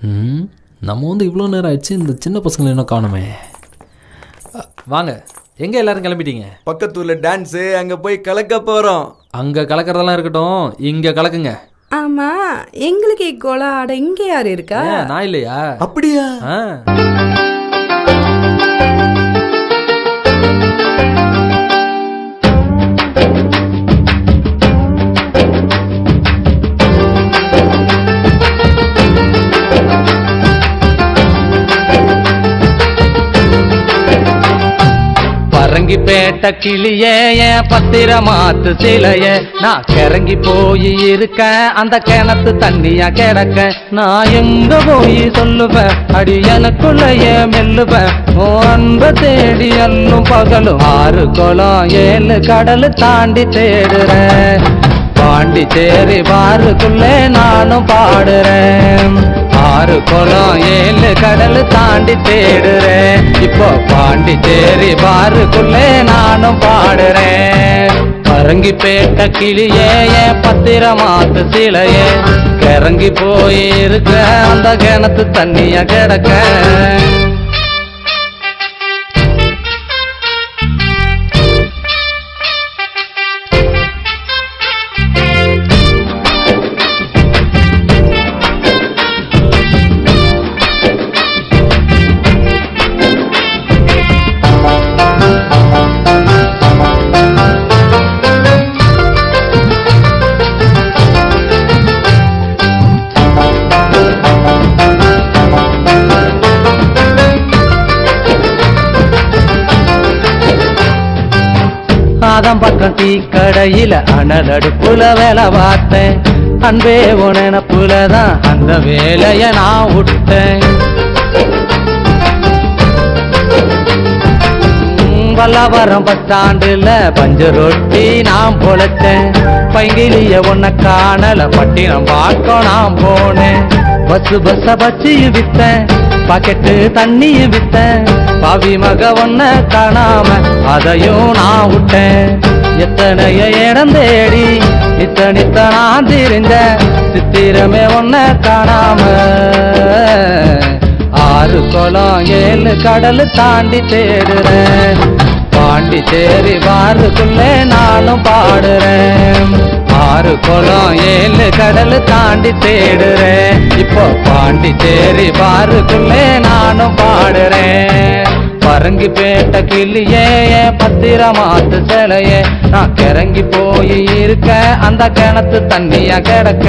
ம்? நம்ம வந்து இவ்வளோ நேரம் ஆயிடுச்சு இந்த சின்ன பசங்களை இன்னும் காணுமே. வாங்க. எங்கே எல்லாரும் கிளம்பிட்டீங்க? பக்கத்தூர்ல டான்ஸு அங்க போய் கலக்க போறோம். அங்கே கலக்கிறதெல்லாம் இருக்கட்டும் இங்கே கலக்குங்க. ஆமா எங்களுக்கு கோலா ஆட இங்க யாரு இருக்கா? நான் இல்லையா? அப்படியா? ஆ. கேட்ட கிளியே பத்திரமாத்து சிலைய. நான் கிறங்கி போய் இருக்க அந்த கிணத்து தண்ணியா கிடக்க. நான் எங்க போய் சொல்லுவேன் அடி எனக்குள்ளைய மெல்லுவேன் ஓ அன்ப தேடி அல்லும் பகலும் ஆறு குளம் ஏழு கடல் தாண்டி தேடுறேன். பாண்டிச்சேரி பாருக்குள்ளே நானும் பாடுறேன். ஆறு குளம் ஏழு கடல் தாண்டி தேடுறேன். இப்போ பாண்டிச்சேரி பாருக்குள்ளே நானும் பாடுறேன். பரங்கி பேட்ட கிளியே என் பத்திரமாத்து சிலையே. கிறங்கி போயிருக்க அந்த கிணத்து தண்ணிய கிடக்க. மாதம் பக்கம் டீ கடையில அனலடுப்புல வேலை பார்த்தேன். அன்பே உனப்புல தான் அந்த வேலைய நான் விட்டேன் உம், பத்தாண்டுல பஞ்சு ரொட்டி நான் பொழைச்சேன் பைங்கிலிய உன்னை காணல பட்டினம் பார்க்க நான் போனேன். பஸ் பஸ்ஸ பச்சி வித்தேன். பாக்கெட்டு தண்ணிய வித்தேன் பாவி மக ஒன்ன காணாம அதையும் நான் விட்டேன். எத்தனைய இடம் தேடி நித்த நித்த நான் திரிஞ்ச சித்திரமே ஒன்ன காணாம. ஆறு குளம் ஏழு கடல் தாண்டி தேடுறேன். பாண்டிச்சேரி பாருக்குள்ளே நானும் பாடுறேன். ஆறு குளம் ஏழு கடல் தாண்டி தேடுறேன். இப்போ பாண்டிச்சேரி பாருக்குள்ளே நானும் பாடுறேன். பரங்கி பேட்ட கிளியே பத்திரமாத்து சிலையே. நான் கிறங்கி போய் இருக்க அந்த கிணத்து தண்ணியா கிடக்க.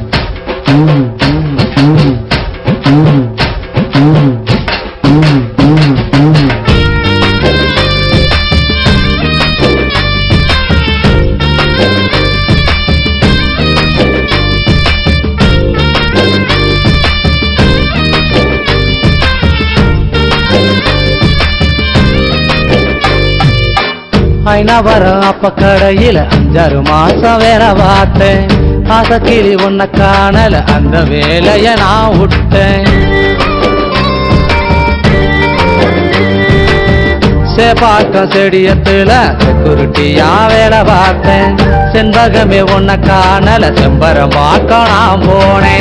ஐநாவரம் அப்ப கடையில அஞ்சாறு மாசம் வேற பார்த்தேன் ஆசை கிளி உன்னை காணல அந்த வேலைய நான் விட்டேன் சேப்பாக்கம் செடியத்துல செக்குருட்டியா வேலை பார்த்தேன். செண்பகமே உன்னை காணல செம்பரம் பார்க்க நான் போனேன்.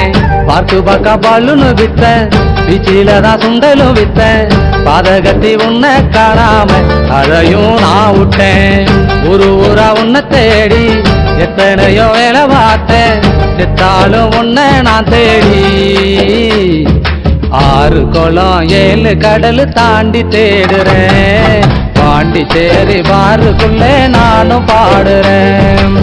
பார்த்து பார்க்க பல்லுன்னு வித்த பீச்சில தான் சுண்டலும் வித்தேன். பாதகத்தி உன்னை காணாம அதையும் நான் விட்டேன். ஒரு ஊரா உன்னை தேடி எத்தனையோ வேலை பார்த்தேன். செத்தாலும் உன்னை நான் தேடி. ஆறு குளம் ஏழு கடல் தாண்டி தேடுறேன். பாண்டிச்சேரி பாருக்குள்ளே நானும் பாடுறேன்.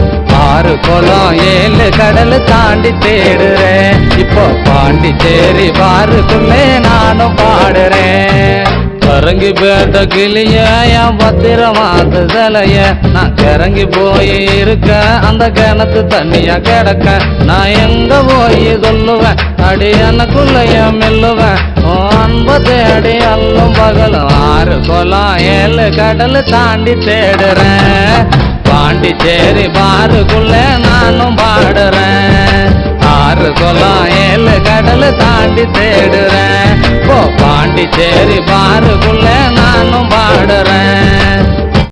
ஆறு குளம் ஏழு கடல் தாண்டி தேடுறேன். இப்போ பாண்டிச்சேரி பாருக்குள்ளே நானும் பாடுறேன். கரங்கி பேட்ட கிளிய என் பத்திரமாத்து சிலைய. நான் கிறங்கி போய் இருக்க அந்த கிணத்து தண்ணியா கிடக்க. நான் எங்க போய் சொல்லுவேன் அடி எனக்குள்ளைய மெல்லுவேன். ஓ அன்ப தேடி அல்லும் பகலும் ஆறு குளம் ஏழு கடல் தாண்டி தேடுறேன். பாண்டிச்சேரி பாருக்குள்ள நானும் பாடுறேன். ஆறு குளம் ஏழு கடல் தாண்டி தேடுறேன். ஓ பாண்டிச்சேரி பாருக்குள்ள நானும் பாடுறேன்.